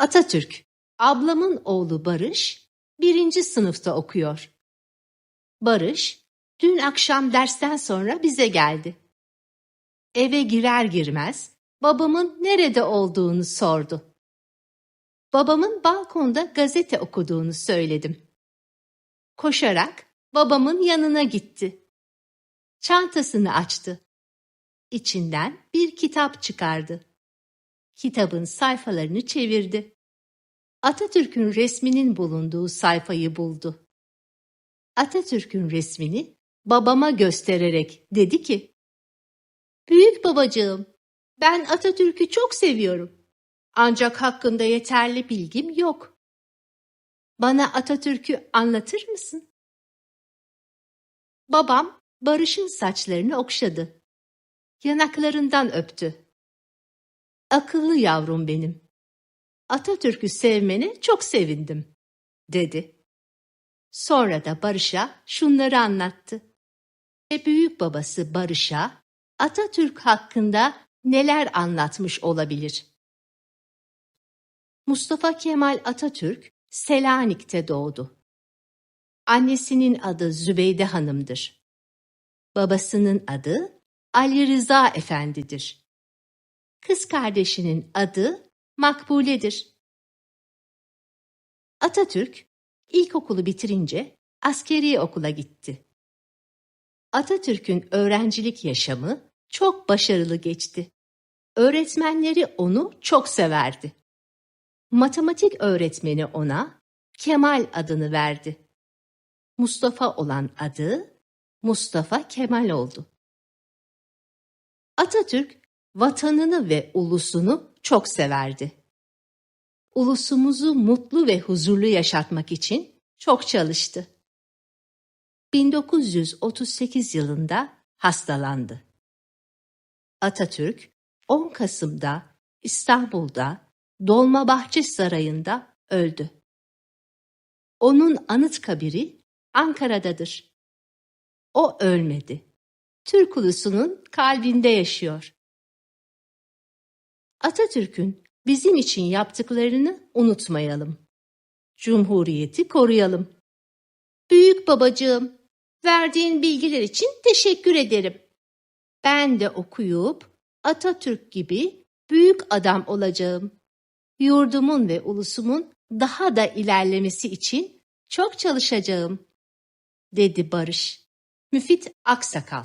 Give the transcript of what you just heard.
Atatürk, ablamın oğlu Barış, birinci sınıfta okuyor. Barış, dün akşam dersten sonra bize geldi. Eve girer girmez babamın nerede olduğunu sordu. Babamın balkonda gazete okuduğunu söyledim. Koşarak babamın yanına gitti. Çantasını açtı. İçinden bir kitap çıkardı. Kitabın sayfalarını çevirdi. Atatürk'ün resminin bulunduğu sayfayı buldu. Atatürk'ün resmini babama göstererek dedi ki, Büyük babacığım, ben Atatürk'ü çok seviyorum. Ancak hakkında yeterli bilgim yok. Bana Atatürk'ü anlatır mısın? Babam Barış'ın saçlarını okşadı. Yanaklarından öptü. Akıllı yavrum benim. Atatürk'ü sevmene çok sevindim, dedi. Sonra da Barış'a şunları anlattı. Ve büyük babası Barış'a Atatürk hakkında neler anlatmış olabilir? Mustafa Kemal Atatürk Selanik'te doğdu. Annesinin adı Zübeyde Hanım'dır. Babasının adı Ali Rıza Efendi'dir. Kız kardeşinin adı Makbule'dir. Atatürk ilkokulu bitirince askeri okula gitti. Atatürk'ün öğrencilik yaşamı çok başarılı geçti. Öğretmenleri onu çok severdi. Matematik öğretmeni ona Kemal adını verdi. Mustafa olan adı Mustafa Kemal oldu. Atatürk vatanını ve ulusunu çok severdi. Ulusumuzu mutlu ve huzurlu yaşatmak için çok çalıştı. 1938 yılında hastalandı. Atatürk 10 Kasım'da İstanbul'da Dolmabahçe Sarayı'nda öldü. Onun anıt kabiri Ankara'dadır. O ölmedi. Türk ulusunun kalbinde yaşıyor. Atatürk'ün bizim için yaptıklarını unutmayalım. Cumhuriyeti koruyalım. Büyük babacığım, verdiğin bilgiler için teşekkür ederim. Ben de okuyup Atatürk gibi büyük adam olacağım. Yurdumun ve ulusumun daha da ilerlemesi için çok çalışacağım, dedi Barış. Müfit Aksakal